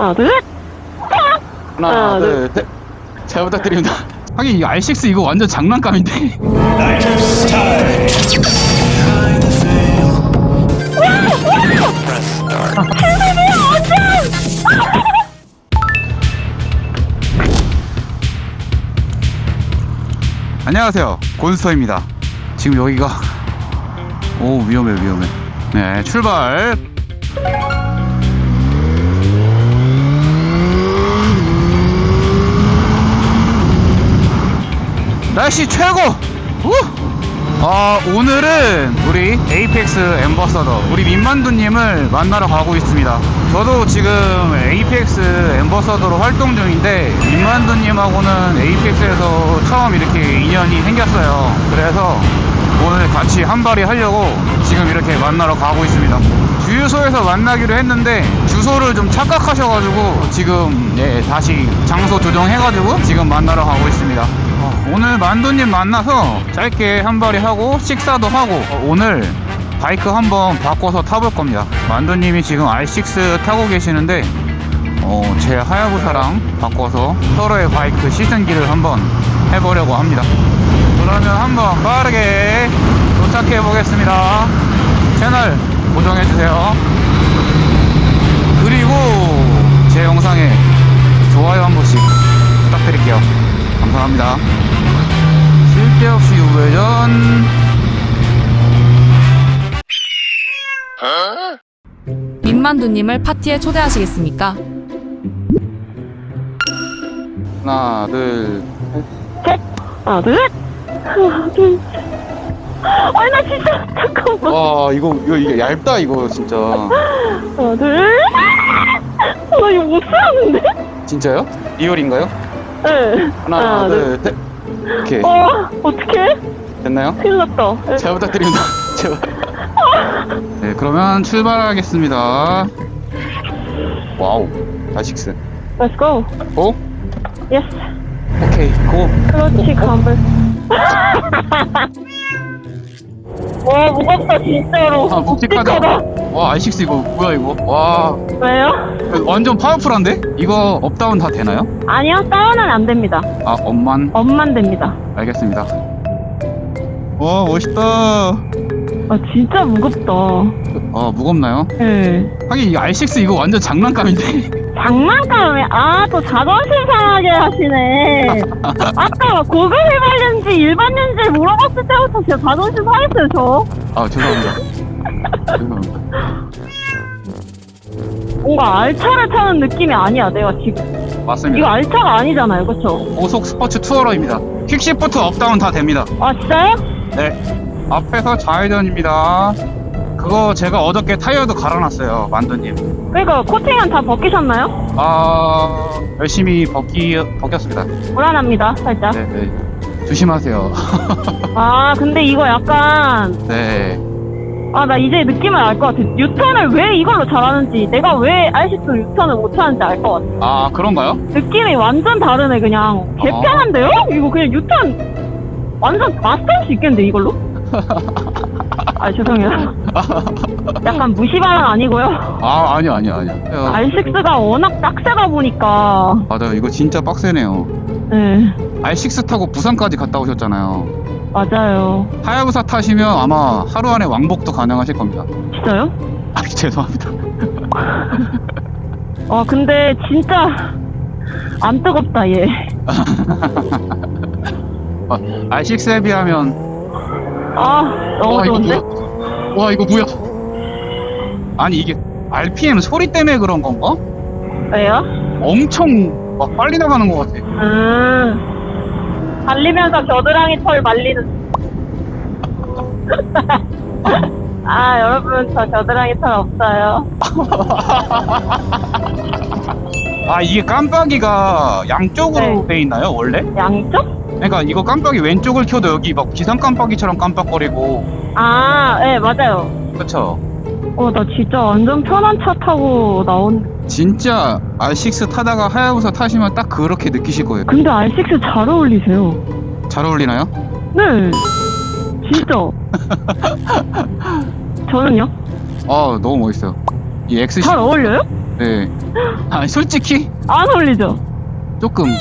하나, 둘, 셋! 하나, 하나, 둘, 셋. 잘 부탁드립니다. 하긴 이 R6 이거 완전 장난감인데. 안녕하세요. 곤스터입니다. 지금 여기가 오 위험해 위험해. 네 출발. 날씨 최고! 우! 아, 오늘은 우리 에이펙스 엠버서더, 우리 민만두님을 만나러 가고 있습니다. 저도 지금 에이펙스 엠버서더로 활동 중인데, 민만두님하고는 에이펙스에서 처음 이렇게 인연이 생겼어요. 그래서 오늘 같이 한발이 하려고 지금 이렇게 만나러 가고 있습니다. 주유소에서 만나기로 했는데 주소를 좀 착각하셔가지고 지금 예, 다시 장소 조정해가지고 지금 만나러 가고 있습니다. 어, 오늘 만두님 만나서 짧게 한발이 하고 식사도 하고 어, 오늘 바이크 한번 바꿔서 타볼 겁니다. 만두님이 지금 R6 타고 계시는데 어, 제 하야부사랑 바꿔서 서로의 바이크 시즌기를 한번 해보려고 합니다. 그러면 한번 빠르게 도착해 보겠습니다. 채널 고정해주세요. 그리고 제 영상에 좋아요 한 번씩 부탁드릴게요. 감사합니다. 쓸데없이 우회전. 민만두님을 파티에 초대하시겠습니까? 하나, 둘, 하나, 둘, 셋! 하나, 둘, 셋! 아니, 나 진짜, 잠깐만. 와, 이거, 이거, 이게 얇다, 이거, 진짜. 하나, 둘, 셋! 나 이거 못 쓰는데? 진짜요? 리얼인가요? 네. 하나, 둘, 셋. 오케이. 어, 어떡해? 됐나요? 큰일 났다. 네. 잘 부탁드립니다. 제발. 네, 그러면 출발하겠습니다. 와우, 다식스. Let's go. 고? Yes. 오케이, 고. 그렇지, 가물. 와, 무겁다, 진짜로. 아, 묵직하다. 와, i6 이거 뭐야, 이거? 와, 왜요? 완전 파워풀한데? 이거 업다운 다 되나요? 아니요, 다운은 안 됩니다. 아, 업만. 업만 됩니다. 알겠습니다. 와, 멋있다. 아, 진짜 무겁다. 아, 무겁나요? 네. 하긴 이 R6 이거 완전 장난감인데. 장난감에, 아, 또 자존심 상하게 하시네. 아까 고급 휘발유인지 일반유인지 물어봤을 때부터 진짜 자존심 상했어요, 저. 아, 죄송합니다. 죄송합니다. 뭔가 알차를 타는 느낌이 아니야, 내가 지금. 이거 맞습니다. 알차가 아니잖아요, 그쵸? 고속 스포츠 투어러입니다. 퀵시프트 업다운 다 됩니다. 아, 진짜요? 네. 앞에서 좌회전입니다. 그거 제가 어저께 타이어도 갈아놨어요, 만두님. 그러니까 코팅은 다 벗기셨나요? 아, 열심히 벗기, 벗겼습니다. 불안합니다, 살짝. 네, 네. 조심하세요. 아, 근데 이거 약간, 네. 아, 나 이제 느낌을 알 것 같아. 유턴을 왜 이걸로 잘하는지, 내가 왜 R6 유턴을 못하는지 알 것 같아. 아, 그런가요? 느낌이 완전 다르네, 그냥. 개편한데요? 이거 그냥 유턴 완전 마스터할 수 있겠는데, 이걸로? 아, 죄송해요. 약간 무시발언 아니고요. 아, 아니요, 아니요, 아니요. 어, R6가 워낙 빡세다 보니까, 맞아요. 이거 진짜 빡세네요. 네, R6 타고 부산까지 갔다 오셨잖아요. 맞아요. 하야부사 타시면 아마 하루 안에 왕복도 가능하실 겁니다. 진짜요? 아, 죄송합니다. 와, 근데 진짜 안 뜨겁다, 얘. 아, R6에 비하면 아, 너무 좋은데? 뭐야? 와, 이거 뭐야? 아니, 이게 RPM 소리 때문에 그런 건가? 왜요? 엄청 막 빨리 나가는 것 같아. 음. 달리면서 겨드랑이 털 말리는. 아, 여러분, 저 겨드랑이 털 없어요. 아, 이게 깜빡이가 양쪽으로 네. 돼 있나요, 원래? 양쪽? 그러니까 이거 깜빡이 왼쪽을 켜도 여기 막 기상 깜빡이처럼 깜빡거리고. 아, 네, 맞아요. 그쵸? 어, 나 진짜 완전 편한 차 타고 나온. 진짜 R6 타다가 하야부사 타시면 딱 그렇게 느끼실 거예요. 근데 R6 잘 어울리세요. 잘 어울리나요? 네. 진짜. 저는요? 아, 너무 멋있어요. 이 XC, 잘 어울려요? 네. 아, 솔직히 안 어울리죠? 조금.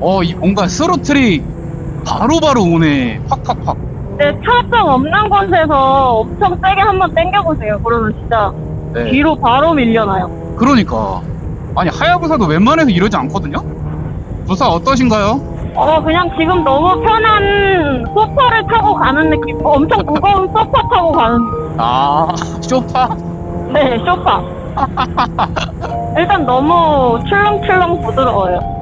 어, 이 뭔가 스로틀이 바로바로 오네. 팍팍팍. 네, 차점 없는 곳에서 엄청 세게 한번 당겨보세요. 그러면 진짜 네. 뒤로 바로 밀려나요. 그러니까. 아니, 하야부사도 웬만해서 이러지 않거든요? 부사 어떠신가요? 어, 그냥 지금 너무 편한 소파를 타고 가는 느낌. 어, 엄청 무거운 소파 타고 가는 느낌. 아, 쇼파? 네, 소파. 일단 너무 출렁출렁 부드러워요.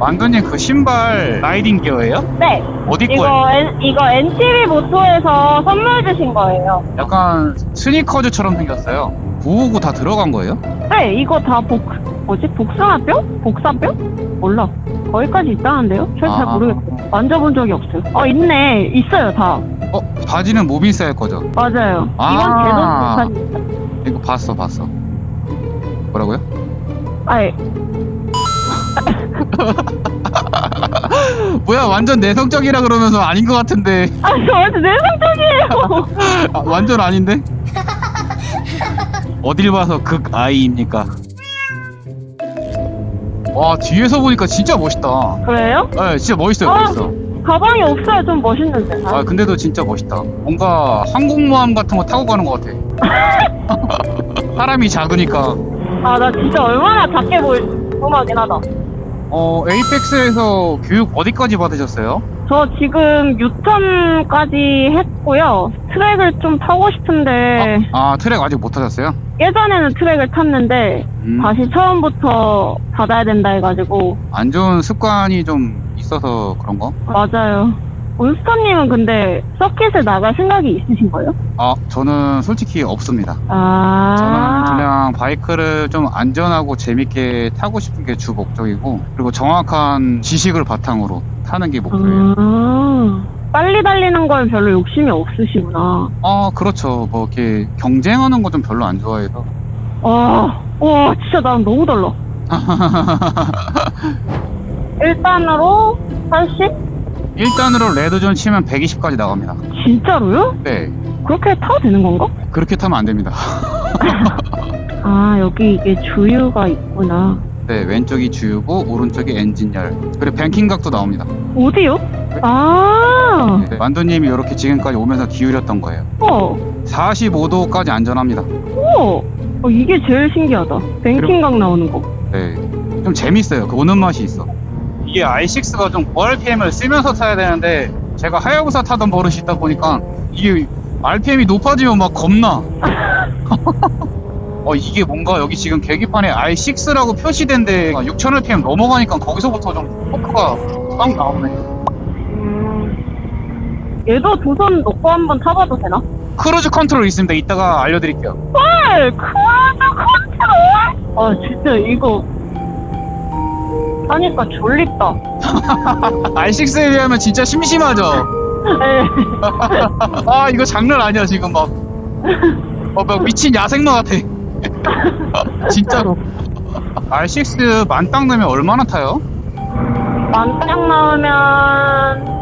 만두님 그 신발 라이딩 기어예요? 네, 어디 거예요? 이거, N, 이거 NTV 모토에서 선물 주신 거예요. 약간 스니커즈처럼 생겼어요. 959다 들어간 거예요? 네, 이거 다 복, 뭐지? 복숭아뼈? 복사뼈? 몰라. 거기까지 있다는데요? 잘, 잘 아. 모르겠어요. 만져본 적이 없어요. 어, 있네. 있어요, 다. 어, 바지는 모빈스일 거죠? 맞아요. 아. 이건 제도 복사입니다. 이거 봤어, 봤어. 뭐라고요? 아이, 뭐야, 완전 내성적이라 그러면서 아닌 것 같은데. 아, 저 완전 내성적이에요. 아, 완전 아닌데? 어딜 봐서 극 아이입니까? 와, 뒤에서 보니까 진짜 멋있다. 그래요? 네, 진짜 멋있어요, 아. 멋있어. 가방이 없어요. 좀 멋있는데. 아, 근데도 진짜 멋있다. 뭔가 항공모함 같은 거 타고 가는 것 같아. 사람이 작으니까. 아, 나 진짜 얼마나 작게 보이, 궁금하긴 하다. 어, 에이펙스에서 교육 어디까지 받으셨어요? 저 지금 유턴까지 했고요. 트랙을 좀 타고 싶은데, 아, 트랙 아직 못 타셨어요? 예전에는 트랙을 탔는데, 음, 다시 처음부터 받아야 된다 해가지고, 안 좋은 습관이 좀 있어서 그런 거? 맞아요. 온스터님은 근데 서킷에 나갈 생각이 있으신 거예요? 아, 저는 솔직히 없습니다. 아. 저는 그냥 바이크를 좀 안전하고 재밌게 타고 싶은 게 주 목적이고, 그리고 정확한 지식을 바탕으로 타는 게 목표예요. 아. 빨리 달리는 걸 별로 욕심이 없으시구나. 아, 그렇죠. 뭐, 이렇게 경쟁하는 거 좀 별로 안 좋아해서. 와, 와, 진짜 나랑 너무 달라. 1단으로 80? 1단으로 레드존 치면 120까지 나갑니다. 진짜로요? 네. 그렇게 타도 되는 건가? 그렇게 타면 안 됩니다. 아, 여기 이게 주유가 있구나. 네, 왼쪽이 주유고, 오른쪽이 엔진열. 그리고 뱅킹각도 나옵니다. 어디요? 아, 네, 만두님이 이렇게 지금까지 오면서 기울였던 거예요. 어, 45도까지 안전합니다. 오, 어, 이게 제일 신기하다. 뱅킹각 나오는 거. 네. 좀 재밌어요. 그 오는 맛이 있어. 이게 i6가 좀 고RPM을 쓰면서 타야 되는데, 제가 하야부사 타던 버릇이 있다 보니까, 이게 RPM이 높아지면 막 겁나. 어, 이게 뭔가 여기 지금 계기판에 i6라고 표시된 데 6000rpm 넘어가니까 거기서부터 좀 토크가 막 나오네. 음, 얘도 두손 놓고 한번 타봐도 되나? 크루즈 컨트롤 있습니다. 이따가 알려드릴게요. 헐, 크루즈 컨트롤? 아, 진짜 이거 하니까 졸립다. i6에 비하면 진짜 심심하죠? 네. 아, 이거 장난 아니야, 지금 막. 어, 막 미친 야생마 같아. 진짜로. R6 만땅 넣으면 얼마나 타요? 만땅 나오면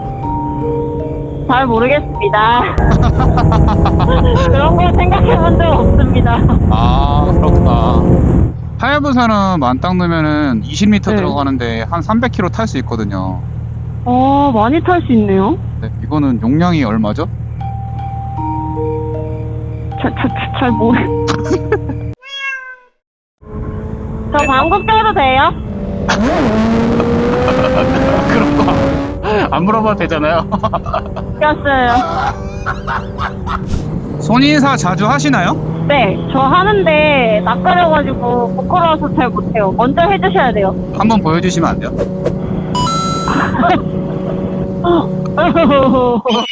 잘 모르겠습니다. 그런 걸 생각해 본 적 없습니다. 아, 그렇구나. 하야부사는 만땅 넣으면은 20m 네. 들어가는데 한 300km 탈 수 있거든요. 어, 많이 탈 수 있네요. 네, 이거는 용량이 얼마죠? 잘, 잘, 잘, 잘 모르. 저 방국 껴도 돼요? 그런 거 안 물어봐도 되잖아요. 꼈어요. 손인사 자주 하시나요? 네, 저 하는데 낯가려가지고 부끄러워서 잘 못해요. 먼저 해주셔야 돼요. 한번 보여주시면 안 돼요?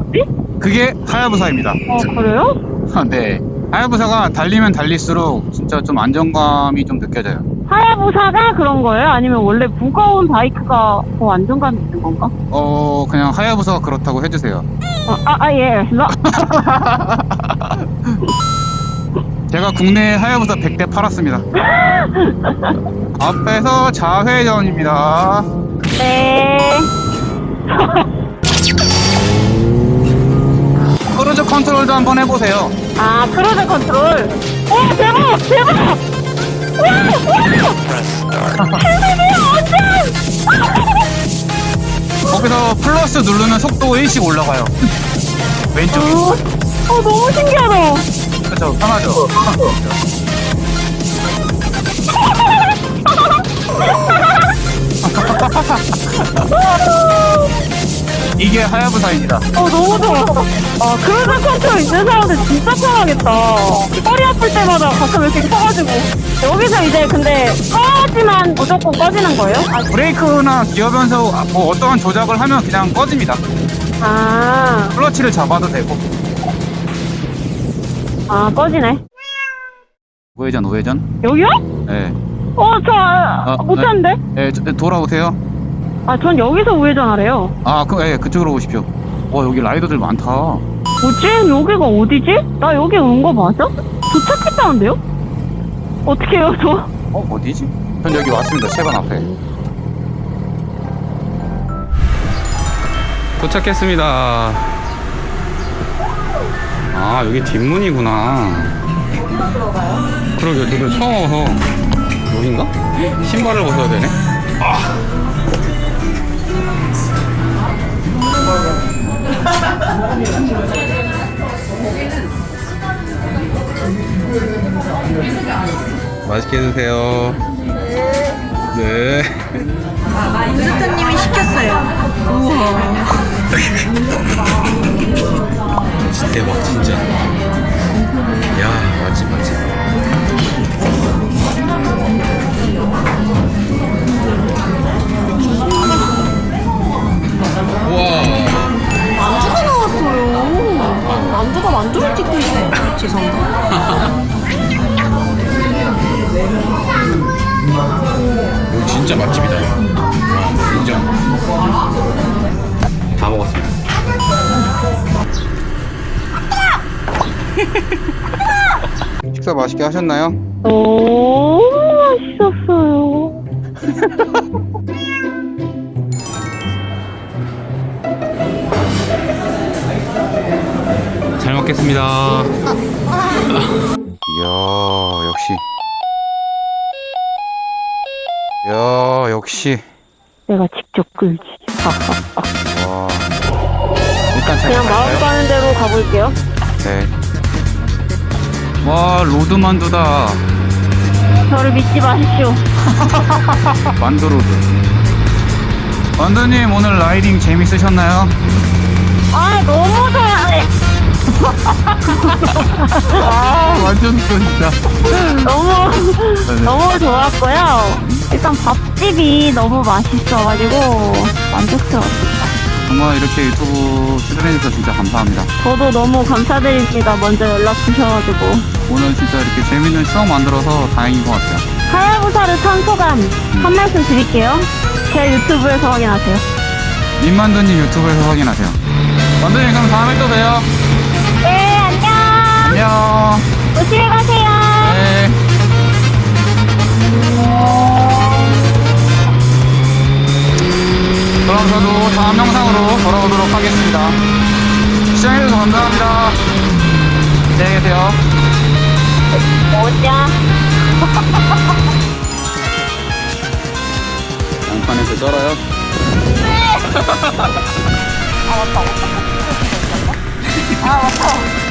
거지? 그게 하야부사입니다. 어, 그래요? 네. 하야부사가 달리면 달릴수록 진짜 좀 안정감이 좀 느껴져요. 하야부사가 그런 거예요? 아니면 원래 무거운 바이크가 더 안정감이 있는 건가? 어, 그냥 하야부사가 그렇다고 해주세요. 어, 아, 아, 예. 나, 제가 국내에 하야부사 100대 팔았습니다. 앞에서 좌회전입니다. 네. 컨트롤도 한번 해보세요. 아, 크루즈 컨트롤. 오, 대박! 대박! 와! 와! 거기서 플러스 누르면 속도 1씩 올라가요. 왼쪽이. 어, 어, 너무 신기하다. 그렇죠. 편하죠. 이게 하야부사입니다. 어, 너무 좋아. 아, 크루즈 컨트롤 있는 사람들 진짜 편하겠다. 허리 아플 때마다 가끔 이렇게 켜가지고. 여기서 이제 근데 꺼지만 무조건 꺼지는 거예요? 브레이크나 기어 변속 아, 뭐 어떠한 조작을 하면 그냥 꺼집니다. 아, 클러치를 잡아도 되고. 아, 꺼지네. 우회전 우회전. 여기요? 네. 어, 저, 아, 아, 못하는데? 네, 저- 돌아오세요. 아, 전 여기서 우회전하래요. 아, 그, 예, 그쪽으로 오십시오. 와, 여기 라이더들 많다. 뭐지? 여기가 어디지? 나 여기 온 거 맞아? 도착했다는데요? 어떻게 해요, 저? 어, 어디지? 전 여기 왔습니다. 세관 앞에. 도착했습니다. 아, 여기 뒷문이구나. 그러게, 되게 처음 와서. 여긴가? 신발을 벗어야 되네? 아. 맛있게 드세요. 네. 유저타님이 시켰어요. 대박 진짜 야 맛집 맛집 맛있게 하셨나요? 너무 맛있었어요. 잘 먹겠습니다 이야, 역시. 이야, 역시. 내가 직접 끌지. 와. 일단 잘 그냥 마음? 가는 대로 가볼게요. 네. 와, 로드만두다. 저를 믿지 마십시오. 만두로드. 만두님, 오늘 라이딩 재밌으셨나요? 아, 너무 좋아해. 아, 완전 진짜. 너무, 너무 좋았고요. 일단 밥집이 너무 맛있어가지고 만족스러웠어요. 정말 이렇게 유튜브 출연해주셔서 진짜 감사합니다. 저도 너무 감사드립니다. 먼저 연락 주셔가지고. 오늘 진짜 이렇게 재밌는 추억 만들어서 다행인 것 같아요. 하야부사를 탄 소감 한 말씀 드릴게요. 제 유튜브에서 확인하세요. 민만두님 유튜브에서 확인하세요. 만두님, 그럼 다음에 또 봬요. 네, 안녕. 안녕. 조심히 가세요. 그럼 저도 다음 영상으로 돌아오도록 하겠습니다. 시청해주셔서 감사합니다. 안녕히 계세요. 오자. 양판에서 쩔어요? 아, 맞다.